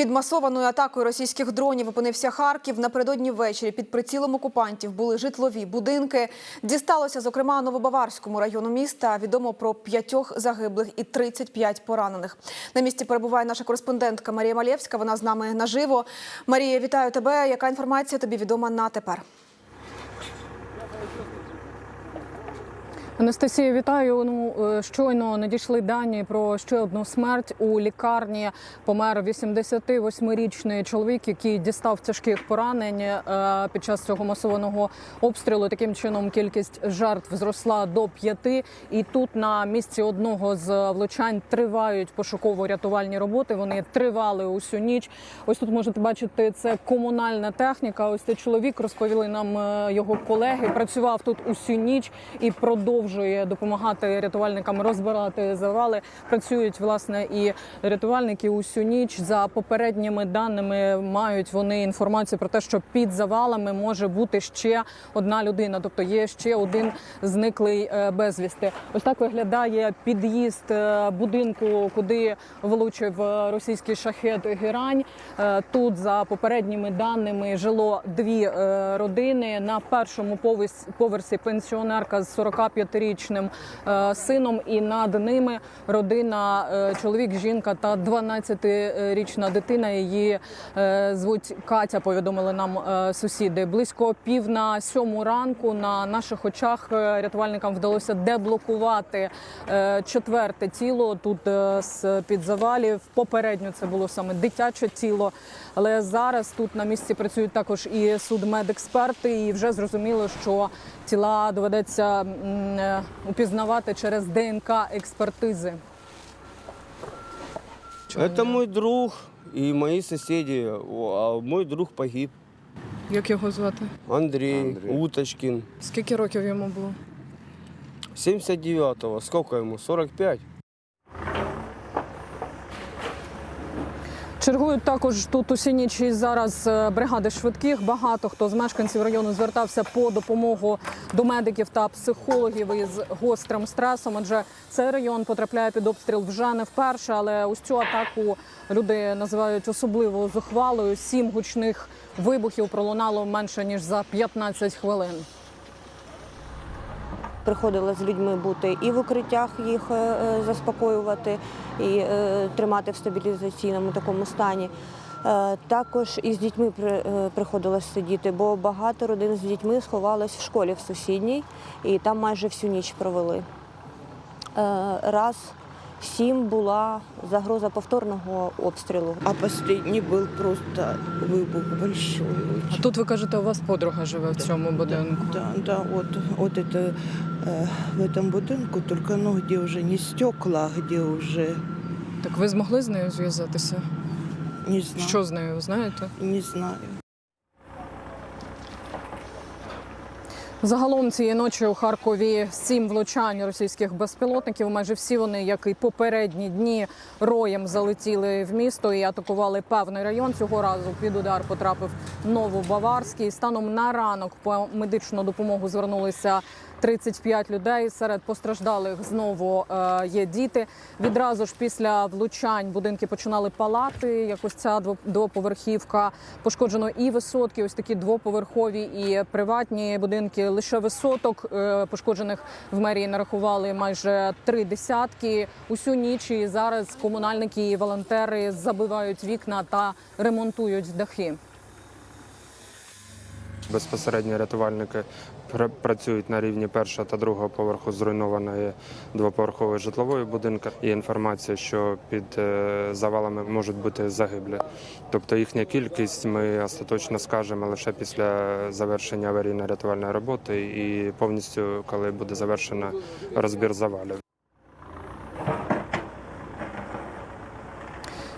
Під масованою атакою російських дронів опинився Харків. Напередодні ввечері під прицілом окупантів були житлові будинки. Дісталося, зокрема, Новобаварському району міста. Відомо про п'ятьох загиблих і 35 поранених. На місці перебуває наша кореспондентка Марія Малєвська. Вона з нами наживо. Марія, вітаю тебе. Яка інформація тобі відома на тепер? Анастасія, вітаю. Ну е, щойно надійшли дані про ще одну смерть у лікарні. Помер 88-річний чоловік, який дістав тяжких поранень е, під час цього масованого обстрілу. Таким чином кількість жертв зросла до п'яти. І тут на місці одного з влучань тривають пошуково-рятувальні роботи. Вони тривали усю ніч. Ось тут можете бачити це комунальна техніка. Ось цей чоловік розповіли нам е, його колеги. Працював тут усю ніч і продовжує допомагати рятувальникам розбирати завали. Працюють власне і рятувальники усю ніч. За попередніми даними мають вони інформацію про те, що під завалами може бути ще одна людина, тобто є ще один зниклий е, безвісти. Ось так виглядає під'їзд е, будинку, куди влучив е, російський шахет герань. Тут за попередніми даними жило дві родини на першому поверсі пенсіонерка з 45 11-річним е, сином, і над ними родина е, чоловік, жінка та 12-річна дитина. Її е, звуть Катя. Повідомили нам сусіди. Близько пів на сьому ранку на наших очах рятувальникам вдалося деблокувати четверте тіло тут з під завалів. Попередньо це було саме дитяче тіло. Але зараз тут на місці працюють також і судмедексперти, і вже зрозуміло, що тіла доведеться е, упізнавати через ДНК експертизи. Это мой друг и мои соседи. О, А мой друг погиб. Як його звати? Андрей, Андрей. Уточкин. Скільки років йому було? 79-го. Сколько ему? 45? Чергують також тут усі ніч зараз е, бригади швидких. Багато хто з мешканців району звертався по допомогу до медиків та психологів із гострим стресом. Адже цей район потрапляє під обстріл вже не вперше, але ось цю атаку люди називають особливо зухвалою. Сім гучних вибухів пролунало менше ніж за 15 хвилин. Приходила з людьми бути і в укриттях їх е, е, заспокоювати, і е, тримати в стабілізаційному такому стані. Також і з дітьми при- приходилось сидіти, бо багато родин з дітьми сховалось в школі в сусідній, і там майже всю ніч провели. Раз в сім була загроза повторного обстрілу. А последний был просто выбух большой А очень. тут ви кажете, у вас подруга живе в цьому будинку. Да, да, вот, вот это э, в этом будинку, только ну где уже не стекла, а где уже Так ви змогли з нею зв'язатися? не знаю. Що з нею знаєте? Не знаю. Загалом цієї ночі у Харкові сім влучань російських безпілотників. Майже всі вони, як і попередні дні, роєм залетіли в місто і атакували певний район. Цього разу під удар потрапив Новобаварський. Станом на ранок по медичну допомогу звернулися 35 людей. Серед постраждалих знову е, є діти. Відразу ж після влучань будинки починали палати. Якось ця двоповерхівка пошкоджено і висотки, ось такі двоповерхові і приватні будинки. Лише висоток е, пошкоджених в мерії нарахували майже три десятки. Усю ніч і зараз комунальники і волонтери забивають вікна та ремонтують дахи. Безпосередньо рятувальники працюють на рівні першого та другого поверху зруйнованої двоповерхової житлової будинки. Є інформація, що під е, завалами можуть бути загиблі. Тобто їхня кількість ми остаточно скажемо лише після завершення аварійно-рятувальної роботи і повністю, коли буде завершено розбір завалів.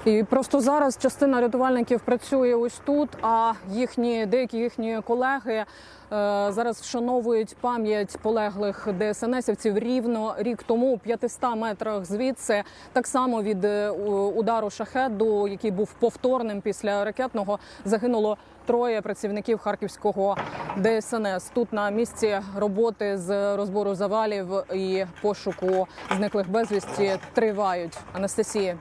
І просто зараз частина рятувальників працює ось тут. А їхні деякі їхні колеги е, зараз вшановують пам'ять полеглих ДСНСівців рівно рік тому, у 500 метрах звідси. Так само від е, удару шахеду, який був повторним після ракетного, загинуло. Троє працівників харківського ДСНС тут на місці роботи з розбору завалів і пошуку зниклих безвісті тривають. Анастасія.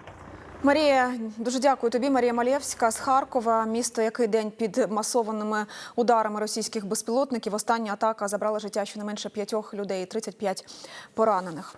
Марія, дуже дякую тобі. Марія Малєвська з Харкова, місто, який день під масованими ударами російських безпілотників. Остання атака забрала життя щонайменше п'ятьох людей, 35 поранених.